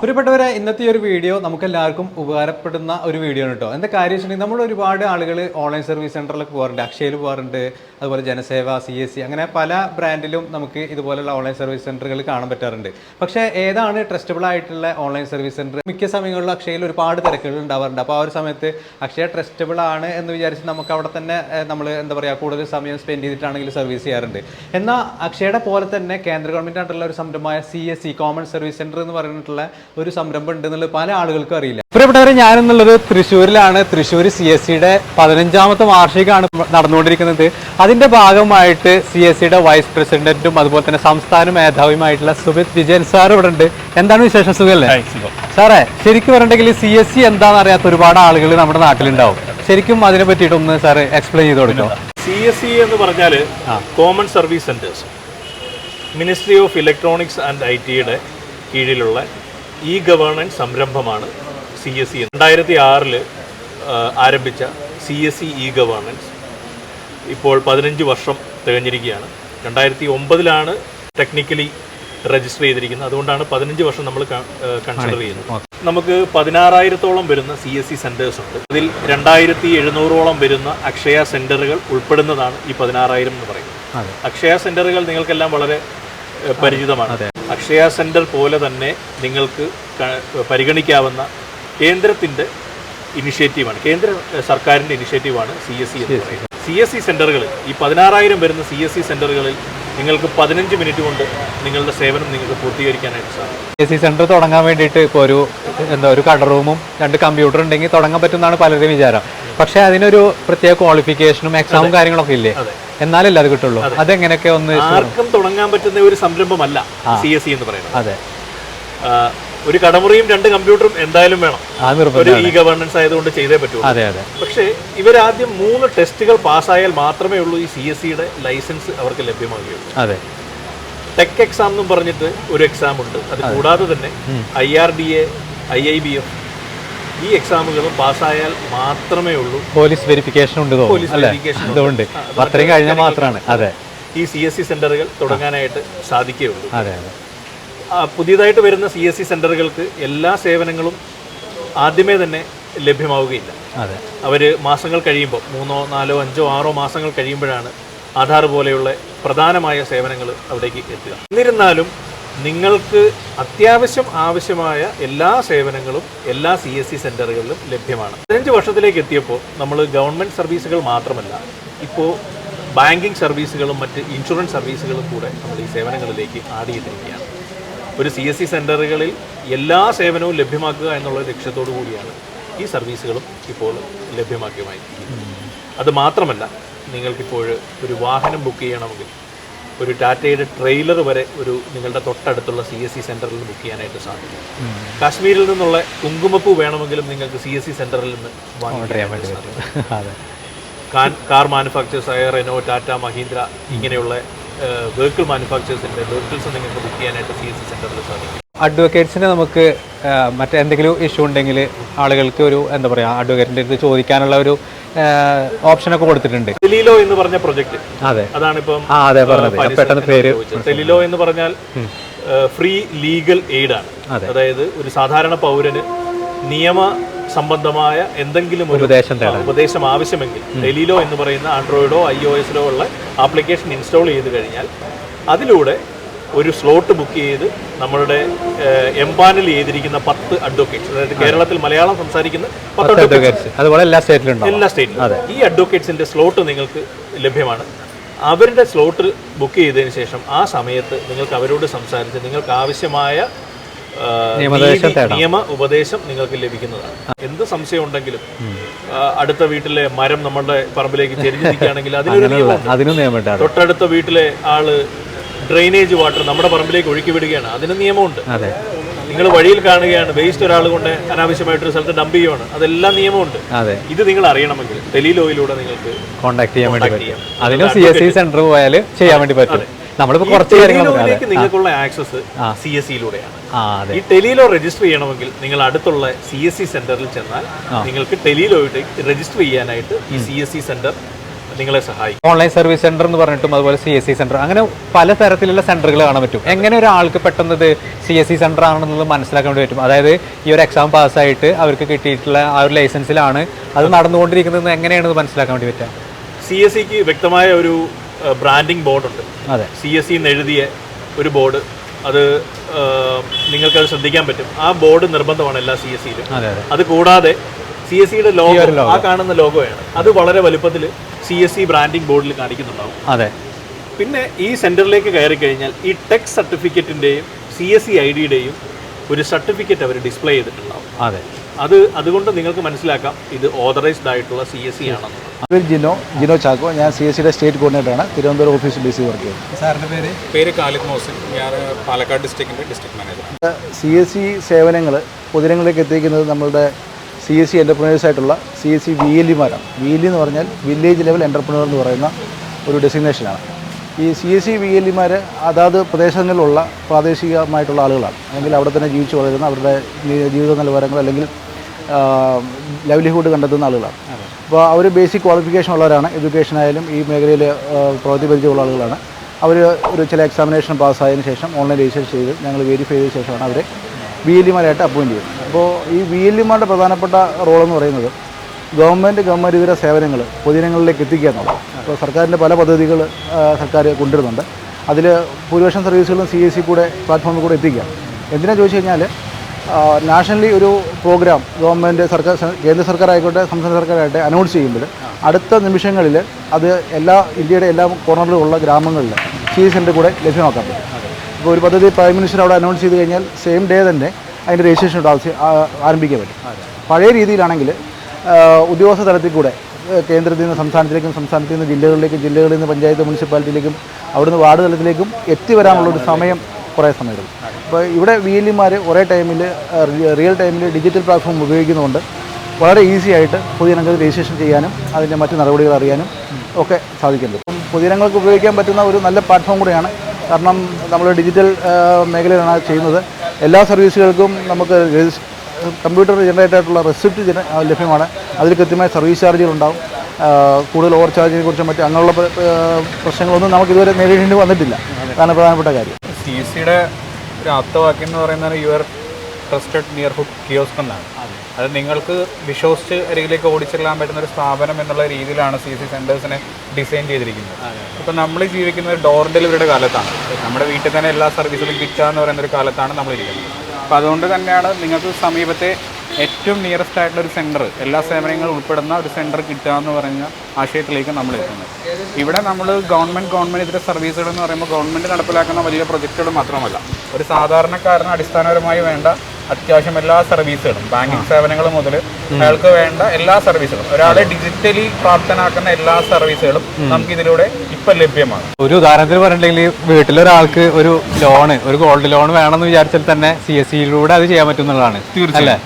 പ്രിയപ്പെട്ടവരെ ഇന്നത്തെ ഒരു വീഡിയോ നമുക്ക് എല്ലാവർക്കും ഉപകാരപ്പെടുന്ന ഒരു വീഡിയോ ആണ് കേട്ടോ. എന്താ കാര്യം വെച്ചിട്ടുണ്ടെങ്കിൽ നമ്മൾ ഒരുപാട് ആളുകൾ ഓൺലൈൻ സർവീസ് സെന്ററിലൊക്കെ പോകാറുണ്ട്. അക്ഷയയിൽ പോകാറുണ്ട് അതുപോലെ ജനസേവ സി എസ് സി അങ്ങനെ പല ബ്രാൻഡിലും നമുക്ക് ഇതുപോലുള്ള ഓൺലൈൻ സർവീസ് സെന്ററുകൾ കാണാൻ പറ്റാറുണ്ട്. പക്ഷേ ഏതാണ് ട്രസ്റ്റബിൾ ആയിട്ടുള്ള ഓൺലൈൻ സർവീസ് സെന്റർ? മിക്ക സമയങ്ങളിലും അക്ഷയയിൽ ഒരുപാട് തിരക്കുകൾ ഉണ്ടാവാറുണ്ട്. അപ്പോൾ ആ ഒരു സമയത്ത് അക്ഷയ ട്രസ്റ്റബിൾ ആണ് എന്ന് വിചാരിച്ച് നമുക്ക് അവിടെ തന്നെ നമ്മൾ എന്താ പറയുക കൂടുതൽ സമയം സ്പെൻഡ് ചെയ്തിട്ടാണെങ്കിൽ സർവീസ് ചെയ്യാറുണ്ട്. എന്നാൽ അക്ഷയയുടെ പോലെ തന്നെ കേന്ദ്ര ഗവൺമെന്റ് ആയിട്ടുള്ള ഒരു സംരംഭമായ C S C common service centre എന്ന് പറഞ്ഞിട്ടുള്ള ഒരു സംരംഭം ഉണ്ട് എന്നുള്ളത് പല ആളുകൾക്കും അറിയില്ല. പ്രിയപ്പെട്ടവരെ ഞാനെന്നുള്ളത് തൃശ്ശൂരിലാണ്. തൃശ്ശൂർ സി എസ് സിയുടെ പതിനഞ്ചാമത്തെ വാർഷികമാണ് നടന്നുകൊണ്ടിരിക്കുന്നത്. അതിന്റെ ഭാഗമായിട്ട് സി എസ് സിയുടെ വൈസ് പ്രസിഡന്റും അതുപോലെ തന്നെ സംസ്ഥാന മേധാവിയുമായിട്ടുള്ള സുബിത് വിജയൻ സാർ ഇവിടെ ഉണ്ട്. എന്താണ് വിശേഷം? സുഖല്ലേ സാറേ ശരിക്കും പറഞ്ഞിട്ടുണ്ടെങ്കിൽ സി എസ് സി എന്താണെന്ന് അറിയാത്ത ഒരുപാട് ആളുകൾ നമ്മുടെ നാട്ടിലുണ്ടാവും. ശരിക്കും അതിനെ പറ്റിയിട്ട് ഒന്ന് സാറ് എക്സ്പ്ലെയിൻ ചെയ്ത് കൊടുക്കാം സി എസ് സി എന്ന് പറഞ്ഞാൽ common service centres ministry of electronics and I ടിയുടെ കീഴിലുള്ള ഇ ഗവേണൻസ് സംരംഭമാണ് സി എസ് സി രണ്ടായിരത്തി ആറിൽ ആരംഭിച്ച C S C e governance ഇപ്പോൾ പതിനഞ്ച് വർഷം തികഞ്ഞിരിക്കുകയാണ്. രണ്ടായിരത്തി ഒമ്പതിലാണ് ടെക്നിക്കലി രജിസ്റ്റർ ചെയ്തിരിക്കുന്നത്. അതുകൊണ്ടാണ് പതിനഞ്ച് വർഷം നമ്മൾ കൺസിഡർ ചെയ്യുന്നത്. നമുക്ക് പതിനാറായിരത്തോളം വരുന്ന സി എസ് സി സെന്റേഴ്സ് ഉണ്ട്. അതിൽ രണ്ടായിരത്തി എഴുന്നൂറോളം വരുന്ന അക്ഷയ സെന്ററുകൾ ഉൾപ്പെടുന്നതാണ് ഈ പതിനാറായിരം എന്ന് പറയുന്നത്. അക്ഷയ സെന്ററുകൾ നിങ്ങൾക്കെല്ലാം വളരെ പരിചിതമാണ്. അക്ഷയ സെന്റർ പോലെ തന്നെ നിങ്ങൾക്ക് പരിഗണിക്കാവുന്ന കേന്ദ്രത്തിന്റെ ഇനിഷ്യേറ്റീവാണ്. കേന്ദ്ര സർക്കാരിന്റെ ഇനിഷ്യേറ്റീവാണ് സി എസ് സി എന്ന് പറയുന്നത്. സി എസ് സി ഈ പതിനാറായിരം വരുന്ന സി എസ് സി നിങ്ങൾക്ക് പതിനഞ്ച് മിനിറ്റ് കൊണ്ട് നിങ്ങളുടെ സേവനം നിങ്ങൾക്ക് പൂർത്തീകരിക്കാനായിട്ട് സാധിക്കും. എ സി സെന്റർ തുടങ്ങാൻ വേണ്ടിയിട്ട് ഇപ്പോൾ ഒരു എന്താ ഒരു കട റൂമും രണ്ട് കമ്പ്യൂട്ടർ ഉണ്ടെങ്കിൽ തുടങ്ങാൻ പറ്റുന്നതാണ് പലരുടെയും വിചാരം. പക്ഷേ അതിനൊരു പ്രത്യേക ക്വാളിഫിക്കേഷനും എക്സാമും കാര്യങ്ങളൊക്കെ ഇല്ലേ? എന്നാലല്ല അത് കിട്ടുള്ളൂ. അതെങ്ങനെയൊക്കെ ഒന്ന് ആർക്കും തുടങ്ങാൻ പറ്റുന്ന ഒരു സംരംഭമല്ല സി എസ് സി എന്ന് പറയുന്നത്. അതെ. ഒരു കടമുറിയും രണ്ട് കമ്പ്യൂട്ടറും എന്തായാലും വേണം. ഒരു ഇ ഗവേണൻസ് ആയതുകൊണ്ട് ചെയ്തേ പറ്റൂ അതെ അതെ. പക്ഷേ ഇവരാദ്യം മൂന്ന് ടെസ്റ്റുകൾ പാസ്സായാൽ മാത്രമേ ഉള്ളൂ ഈ സി എസ് സിയുടെ ലൈസൻസ് അവർക്ക് ലഭ്യമാകുകയുള്ളൂ അതെ. ടെക് എക്സാം എന്നും പറഞ്ഞിട്ട് ഒരു എക്സാം ഉണ്ട്. അത് കൂടാതെ തന്നെ I R D A I I B F ഈ എക്സാമുകളും പാസ്സായാൽ മാത്രമേ ഉള്ളൂ. പോലീസ് വെരിഫിക്കേഷൻ ഉണ്ട് പോലീസ് വെരിഫിക്കേഷൻ. അതുകൊണ്ട് അത്രയും കഴിഞ്ഞാൽ മാത്രമാണ്. അതെ. ഈ സി എസ് സി സെന്ററുകൾ തുടങ്ങാനായിട്ട് സാധിക്കുകയുള്ളൂ. അതെ അതെ. പുതിയതായിട്ട് വരുന്ന സി എസ് സി സെന്ററുകൾക്ക് എല്ലാ സേവനങ്ങളും ആദ്യമേ തന്നെ ലഭ്യമാവുകയില്ല. അതെ. അവർ മാസങ്ങൾ കഴിയുമ്പോൾ മൂന്നോ നാലോ അഞ്ചോ ആറോ മാസങ്ങൾ കഴിയുമ്പോഴാണ് ആധാർ പോലെയുള്ള പ്രധാനമായ സേവനങ്ങൾ അവിടേക്ക് എത്തുക. എന്നിരുന്നാലും നിങ്ങൾക്ക് അത്യാവശ്യം ആവശ്യമായ എല്ലാ സേവനങ്ങളും എല്ലാ സി എസ് സി സെന്ററുകളിലും ലഭ്യമാണ്. പതിനഞ്ച് വർഷത്തിലേക്ക് എത്തിയപ്പോൾ നമ്മൾ ഗവൺമെന്റ് സർവീസുകൾ മാത്രമല്ല ഇപ്പോൾ ബാങ്കിങ് സർവീസുകളും മറ്റ് ഇൻഷുറൻസ് സർവീസുകളും കൂടെ നമ്മൾ ഈ സേവനങ്ങളിലേക്ക് ആഡ് ചെയ്തിരിക്കുകയാണ്. ഒരു സി എസ് സി സെന്ററുകളിൽ എല്ലാ സേവനവും ലഭ്യമാക്കുക എന്നുള്ള ലക്ഷ്യത്തോടു കൂടിയാണ് ഈ സർവീസുകളും ഇപ്പോൾ ലഭ്യമാക്കിയുമായി അത് മാത്രമല്ല നിങ്ങൾക്കിപ്പോൾ ഒരു വാഹനം ബുക്ക് ചെയ്യണമെങ്കിൽ ഒരു ടാറ്റയുടെ ട്രെയിലർ വരെ ഒരു നിങ്ങളുടെ തൊട്ടടുത്തുള്ള സി എസ് സി സെന്ററിൽ നിന്ന് ബുക്ക് ചെയ്യാനായിട്ട് സാധിക്കും. കാശ്മീരിൽ നിന്നുള്ള കുങ്കുമപ്പൂ വേണമെങ്കിലും നിങ്ങൾക്ക് സി എസ് സി സെന്ററിൽ നിന്ന് വാങ്ങാൻ കാർ അതെ ആയ റെനോ ടാറ്റ മഹീന്ദ്ര ഇങ്ങനെയുള്ള വെഹിക്കിൾ മാനുഫാക്ചേഴ്സിന്റെ വെഹിക്കിൾസ് നിങ്ങൾക്ക് ബുക്ക് ചെയ്യാനായിട്ട് സി എസ് സി സെന്ററിൽ സാധിക്കും. അഡ്വക്കേറ്റ്സിന് നമുക്ക് മറ്റെന്തെങ്കിലും ഇഷ്യൂ ഉണ്ടെങ്കിൽ ആളുകൾക്ക് ഒരു എന്താ പറയുക അഡ്വക്കേറ്റിന്റെ അടുത്ത് ചോദിക്കാനുള്ള ഒരു ഓപ്ഷനൊക്കെ കൊടുത്തിട്ടുണ്ട്. ടെലിലോ എന്ന് പറഞ്ഞ പ്രൊജക്ട് അതെ. അതാണിപ്പം ആ അതെ പറഞ്ഞത്. പെട്ടെന്ന് പേര് ടെലിലോ എന്ന് പറഞ്ഞാൽ ഫ്രീ ലീഗൽ എയ്ഡ് ആണ്. അതെ. അതായത് ഒരു സാധാരണ പൗരന് നിയമ സംബന്ധമായ എന്തെങ്കിലും ഒരു ഉപദേശം ആവശ്യമെങ്കിൽ ടെലിലോ എന്ന് പറയുന്ന ആൻഡ്രോയിഡോ ഐ ഒ എസിലോ ഉള്ള ആപ്ലിക്കേഷൻ ഇൻസ്റ്റാൾ ചെയ്ത് കഴിഞ്ഞാൽ അതിലൂടെ ഒരു സ്ലോട്ട് ബുക്ക് ചെയ്ത് നമ്മളുടെ എംപാനൽ ചെയ്തിരിക്കുന്ന പത്ത് അഡ്വക്കേറ്റ്സ് അതായത് കേരളത്തിൽ മലയാളം സംസാരിക്കുന്ന പത്ത് അഡ്വക്കേറ്റ്സ് അതുപോലെ എല്ലാ സ്റ്റേറ്റിലും എല്ലാ സ്റ്റേറ്റിലും. ഈ അഡ്വക്കേറ്റ്സിന്റെ സ്ലോട്ട് നിങ്ങൾക്ക് ലഭ്യമാണ്. അവരുടെ സ്ലോട്ട് ബുക്ക് ചെയ്തതിന് ശേഷം ആ സമയത്ത് നിങ്ങൾക്ക് അവരോട് സംസാരിച്ച് നിങ്ങൾക്ക് ആവശ്യമായ നിയമ ഉപദേശം നിങ്ങൾക്ക് ലഭിക്കുന്നതാണ്. എന്ത് സംശയം ഉണ്ടെങ്കിലും അടുത്ത വീട്ടിലെ മരം നമ്മളുടെ പറമ്പിലേക്ക് ചെരിഞ്ഞിരിക്കുകയാണെങ്കിൽ അതിനൊരു തൊട്ടടുത്ത വീട്ടിലെ ആൾ ഡ്രെയിനേജ് വാട്ടർ നമ്മുടെ പറമ്പിലേക്ക് ഒഴുക്കി വിടുകയാണ്. അതിന് നിയമമുണ്ട്. നിങ്ങൾ വഴിയിൽ കാണുകയാണ് വേസ്റ്റ് ഒരാൾ കൊണ്ട് അനാവശ്യമായിട്ടൊരു സ്ഥലത്ത് ഡംപ് ചെയ്യുകയാണ് അതെല്ലാം നിയമമുണ്ട്. ഇത് നിങ്ങൾ അറിയണമെങ്കിൽ ടെലിലോയിലൂടെ നിങ്ങൾക്ക് കോൺടാക്ട് ചെയ്യാൻ വേണ്ടി അതിന് സി എസ് സി സെന്റർ പോയാൽ ചെയ്യാൻ വേണ്ടി പറ്റും. നമ്മളിപ്പോൾ കുറച്ച് നിങ്ങൾക്കുള്ള ആക്സസ് സി എസ് സിയിലൂടെയാണ് ഈ ടെലിലോ രജിസ്റ്റർ ചെയ്യണമെങ്കിൽ നിങ്ങൾ അടുത്തുള്ള സി എസ് സി സെന്ററിൽ ചെന്നാൽ നിങ്ങൾക്ക് ടെലിലോയിട്ട് രജിസ്റ്റർ ചെയ്യാനായിട്ട് ഈ സി എസ് സി സെന്റർ നിങ്ങളെ സഹായിക്കും. ഓൺലൈൻ സർവീസ് സെന്റർ എന്ന് പറഞ്ഞിട്ടും അതുപോലെ സി എസ് സി സെന്റർ. അങ്ങനെ പല തരത്തിലുള്ള സെന്ററുകൾ കാണാൻ പറ്റും. എങ്ങനെ ഒരാൾക്ക് പെട്ടെന്ന് ഇത് സി എസ് സി സെന്റർ ആണെന്നുള്ളത് മനസ്സിലാക്കാൻ വേണ്ടി പറ്റും. അതായത് ഈ ഒരു എക്സാം പാസ്സായിട്ട് അവർക്ക് കിട്ടിയിട്ടുള്ള ആ ഒരു ലൈസൻസിലാണ് അത് നടന്നുകൊണ്ടിരിക്കുന്നത് എങ്ങനെയാണെന്ന് മനസ്സിലാക്കാൻ വേണ്ടി പറ്റുക? സി എസ് സിക്ക് വ്യക്തമായ ഒരു ബ്രാൻഡിംഗ് ബോർഡുണ്ട് അതെ. സി എസ് സി എന്ന് എഴുതിയ ഒരു ബോർഡ് അത് നിങ്ങൾക്കത് ശ്രദ്ധിക്കാൻ പറ്റും. ആ ബോർഡ് നിർബന്ധമാണ് എല്ലാ സി എസ് സിയിലും അത് കൂടാതെ സി എസ് സിയുടെ ലോഗോ ആ കാണുന്ന ലോഗോയാണ് അത് വളരെ വലുപ്പത്തിൽ സി എസ് സി ബ്രാൻഡിംഗ് ബോർഡിൽ കാണിക്കുന്നുണ്ടാവും. അതെ. പിന്നെ ഈ സെന്ററിലേക്ക് കയറി കഴിഞ്ഞാൽ ഈ ടെക് സർട്ടിഫിക്കറ്റിന്റെയും സി എസ് സി ഐ ഡിയുടെയും ഒരു സർട്ടിഫിക്കറ്റ് അവർ ഡിസ്പ്ലേ ചെയ്തിട്ടുണ്ടാവും. അതെ. അത് അതുകൊണ്ട് നിങ്ങൾക്ക് മനസ്സിലാക്കാം ഇത് ഓതറൈസ്ഡ് ആയിട്ടുള്ള സി എസ് സി ആണെന്ന് ജിനോ ജിനോ ചാക്കോ ഞാൻ സി എസ് സിയുടെ state കോർഡിനേറ്ററാണ് Thiruvananthapuram office B C work ചെയ്യുന്നത് സാറിന്റെ പേര്? പേര് കാലിദ് മോസിൻ. ഞാൻ Palakkad ഡിസ്ട്രിക്റ്റിന്റെ district manager C S C സേവനങ്ങൾ പൊതുജനങ്ങളിലേക്ക് എത്തിക്കുന്നത് നമ്മളുടെ സി എസ് സി എന്റർപ്രണേഴ്സ് ആയിട്ടുള്ള C S C V L ഇമാരാണ് V L എന്ന് പറഞ്ഞാൽ വില്ലേജ് ലെവൽ എന്റർപ്രണർ എന്ന് പറയുന്ന ഒരു ഡെസിഗ്നേഷനാണ് ഈ C S C V L ഇമാർ അതാത് പ്രദേശങ്ങളിലുള്ള പ്രാദേശികമായിട്ടുള്ള ആളുകളാണ്. അല്ലെങ്കിൽ അവിടെ തന്നെ ജീവിച്ചു വളരുന്ന അവരുടെ ജീവിത നിലവാരങ്ങൾ അല്ലെങ്കിൽ ലൈവ്ലിഹുഡ് കണ്ടെത്തുന്ന ആളുകളാണ്. അപ്പോൾ അവർ ബേസിക് ക്വാളിഫിക്കേഷൻ ഉള്ളവരാണ്. എഡ്യൂക്കേഷൻ ആയാലും ഈ മേഖലയിൽ പ്രവൃത്തി പരിചയമുള്ള ആളുകളാണ്. അവർ ഒരു ചില എക്സാമിനേഷൻ പാസ്സായതിനു ശേഷം ഓൺലൈൻ രജിസ്റ്റർ ചെയ്ത് ഞങ്ങൾ വെരിഫൈ ചെയ്ത ശേഷമാണ് അവരെ ബി എൽ ഇമാരായിട്ട് അപ്പോയിന്റ് ചെയ്യും. അപ്പോൾ ഈ ബി എൽ ഇമാരുടെ പ്രധാനപ്പെട്ട റോളെന്ന് പറയുന്നത് ഗവൺമെന്റ് ഗവൺമെന്റ് സേവനങ്ങൾ പൊതുജനങ്ങളിലേക്ക് എത്തിക്കുക എന്നുള്ളത് അപ്പോൾ സർക്കാരിന്റെ പല പദ്ധതികൾ സർക്കാർ കൊണ്ടുവരുന്നുണ്ട്. അതിൽ ഭൂരിപക്ഷം സർവീസുകളും സി എസ് സി കൂടെ പ്ലാറ്റ്ഫോമിൽ കൂടെ എത്തിക്കുക. എന്തിനാ ചോദിച്ചു കഴിഞ്ഞാൽ നാഷണലി ഒരു പ്രോഗ്രാം ഗവൺമെന്റ് സർക്കാർ കേന്ദ്ര സർക്കാർ ആയിക്കോട്ടെ സംസ്ഥാന സർക്കാരായിട്ട് അനൗൺസ് ചെയ്യുമ്പോൾ അടുത്ത നിമിഷങ്ങളിൽ അത് എല്ലാ ഇന്ത്യയുടെ എല്ലാ കോർണറിലുമുള്ള ഗ്രാമങ്ങളിൽ സി എസ് എന്റെ കൂടെ ലഭ്യമാക്കാൻ പറ്റും. ഇപ്പോൾ ഒരു പദ്ധതി പ്രൈം മിനിസ്റ്റർ അവിടെ അനൗൺസ് ചെയ്ത് കഴിഞ്ഞാൽ സെയിം ഡേ തന്നെ അതിന്റെ രജിസ്ട്രേഷൻ ആവശ്യം ആരംഭിക്കാൻ പറ്റും. പഴയ രീതിയിലാണെങ്കിൽ ഉദ്യോഗസ്ഥ തലത്തിൽ കൂടെ കേന്ദ്രത്തിൽ നിന്ന് സംസ്ഥാനത്തിലേക്കും സംസ്ഥാനത്തിൽ നിന്ന് ജില്ലകളിലേക്കും ജില്ലകളിൽ നിന്ന് പഞ്ചായത്ത് മുനിസിപ്പാലിറ്റിയിലേക്കും അവിടുന്ന് വാർഡ് തലത്തിലേക്കും എത്തി വരാനുള്ള ഒരു സമയം കുറേ സമയം എടുക്കും അപ്പോൾ ഇവിടെ വി എൽ ഇമാർ ഒരേ ടൈമിൽ റിയൽ ടൈമിൽ ഡിജിറ്റൽ പ്ലാറ്റ്ഫോം ഉപയോഗിക്കുന്നതുകൊണ്ട് വളരെ ഈസി ആയിട്ട് പൊതുജനങ്ങൾക്ക് രജിസ്ട്രേഷൻ ചെയ്യാനും അതിന്റെ മറ്റ് നടപടികൾ അറിയാനും ഒക്കെ സാധിക്കുന്നുണ്ട്. അപ്പം പൊതുജനങ്ങൾക്ക് ഉപയോഗിക്കാൻ പറ്റുന്ന ഒരു നല്ല പ്ലാറ്റ്ഫോം കൂടെയാണ് കാരണം നമ്മൾ ഡിജിറ്റൽ മേഖലയിലാണ് ചെയ്യുന്നത്. എല്ലാ സർവീസുകൾക്കും നമുക്ക് കമ്പ്യൂട്ടർ ജനറേറ്റ് ആയിട്ടുള്ള റെസിപ്റ്റ് ലഭ്യമാണ്. അതിൽ കൃത്യമായ സർവീസ് ചാർജുകൾ ഉണ്ടാവും കൂടുതൽ ഓവർ ചാർജിനെ കുറിച്ചും മറ്റും അങ്ങനെയുള്ള പ്രശ്നങ്ങളൊന്നും നമുക്ക് ഇതുവരെ നേരിടേണ്ടി വന്നിട്ടില്ല. അതാണ് പ്രധാനപ്പെട്ട കാര്യം. സി സിയുടെ ഒരു ആപ്തവാക്യം എന്ന് പറയുന്നത് your trusted neighbourhood kiosk എന്നാണ്. അത്. നിങ്ങൾക്ക് വിശ്വസിച്ച് അരികിലേക്ക് ഓടിച്ചെല്ലാൻ പറ്റുന്ന ഒരു സ്ഥാപനം എന്നുള്ള രീതിയിലാണ് സി സി സെന്റേഴ്സിനെ ഡിസൈൻ ചെയ്തിരിക്കുന്നത്. അപ്പോൾ നമ്മൾ ജീവിക്കുന്ന ഡോർ ഡെലിവറിയുടെ കാലത്താണ്. നമ്മുടെ വീട്ടിൽ തന്നെ എല്ലാ സർവീസുകളും കിട്ടുക എന്ന് പറയുന്ന ഒരു കാലത്താണ് നമ്മൾ ഇരിക്കുന്നത് അപ്പോൾ അതുകൊണ്ട് തന്നെയാണ് നിങ്ങൾക്ക് സമീപത്തെ ഏറ്റവും നിയറസ്റ്റ് ആയിട്ടുള്ള ഒരു സെന്റർ എല്ലാ സേവനങ്ങളും ഉൾപ്പെടുന്ന ഒരു സെന്റർ കിട്ടുക എന്ന് പറഞ്ഞ ആശയത്തിലേക്ക് നമ്മൾ എത്തുന്നത് ഇവിടെ നമ്മൾ ഗവൺമെന്റ് ഗവൺമെന്റ് ഇതര സർവീസുകൾ എന്ന് പറയുമ്പോൾ ഗവൺമെന്റ് നടപ്പിലാക്കുന്ന വലിയ പ്രൊജക്റ്റുകൾ മാത്രമല്ല. ഒരു സാധാരണക്കാരന് അടിസ്ഥാനപരമായി വേണ്ട അത്യാവശ്യം എല്ലാ സർവീസുകളും ബാങ്കിങ് സേവനങ്ങൾ മുതൽ അയാൾക്ക് വേണ്ട എല്ലാ സർവീസുകളും ഒരാളെ ഡിജിറ്റലി പ്രാപ്തനാക്കുന്ന എല്ലാ സർവീസുകളും നമുക്ക് ഇതിലൂടെ ഇപ്പം ലഭ്യമാണ്. ഒരു ഉദാഹരണത്തിന് പറഞ്ഞിട്ടുണ്ടെങ്കിൽ വീട്ടിലൊരാൾക്ക് ഒരു ലോണ് ഒരു ഗോൾഡ് ലോൺ വേണമെന്ന് വിചാരിച്ചാൽ തന്നെ സി എസ് സിയിലൂടെ അത് ചെയ്യാൻ പറ്റും തീർച്ചയായും.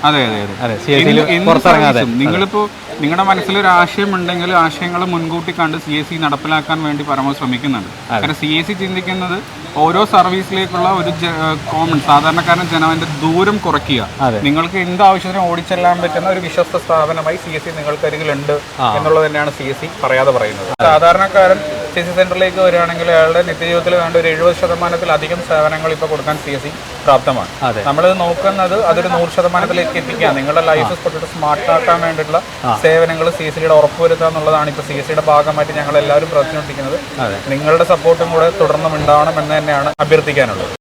സർവീസും നിങ്ങളിപ്പോ നിങ്ങളുടെ മനസ്സിലൊരു ആശയം ഉണ്ടെങ്കിൽ ആശയങ്ങൾ മുൻകൂട്ടി കണ്ട് സി എസ് സി നടപ്പിലാക്കാൻ വേണ്ടി പരമാവധി ശ്രമിക്കുന്നുണ്ട്. കാരണം സി എസ് സി ചിന്തിക്കുന്നത് ഓരോ സർവീസിലേക്കുള്ള ഒരു കോമൺ സാധാരണക്കാരൻ ജനവന്റെ ദൂരം കുറയ്ക്കുക. നിങ്ങൾക്ക് എന്ത് ആവശ്യത്തിനും ഓടിച്ചെല്ലാൻ പറ്റുന്ന ഒരു വിശ്വസ്ത സ്ഥാപനമായി സി എസ് സി നിങ്ങൾക്ക് അരികിലുണ്ട് എന്നുള്ളത് തന്നെയാണ് സി എസ് സി പറയാതെ പറയുന്നത്. സാധാരണക്കാരൻ എസ് സി സെന്ററിലേക്ക് വരികയാണെങ്കിൽ അയാളുടെ നിത്യജീവിതത്തിൽ വേണ്ട ഒരു എഴുപത് ശതമാനത്തിലധികം സേവനങ്ങൾ ഇപ്പോൾ കൊടുക്കാൻ സി എസ് സി പ്രാപ്തമാണ്. നമ്മൾ നോക്കുന്നത് അതൊരു നൂറ് ശതമാനത്തിലേക്ക് എത്തിക്കുക. നിങ്ങളുടെ ലൈഫ് സ്പോട്ടിട്ട് സ്മാർട്ടാക്കാൻ വേണ്ടിയിട്ടുള്ള സേവനങ്ങൾ സി എസ് സിയുടെ ഉറപ്പുവരുത്തുക എന്നുള്ളതാണ് ഇപ്പോൾ സി എസ് സിയുടെ ഭാഗമായിട്ട് ഞങ്ങൾ എല്ലാവരും പ്രവർത്തിച്ചുകൊണ്ടിരിക്കുന്നത്. നിങ്ങളുടെ സപ്പോർട്ടും കൂടെ തുടർന്നും ഉണ്ടാവണം എന്ന് തന്നെയാണ് അഭ്യർത്ഥിക്കാനുള്ളത്.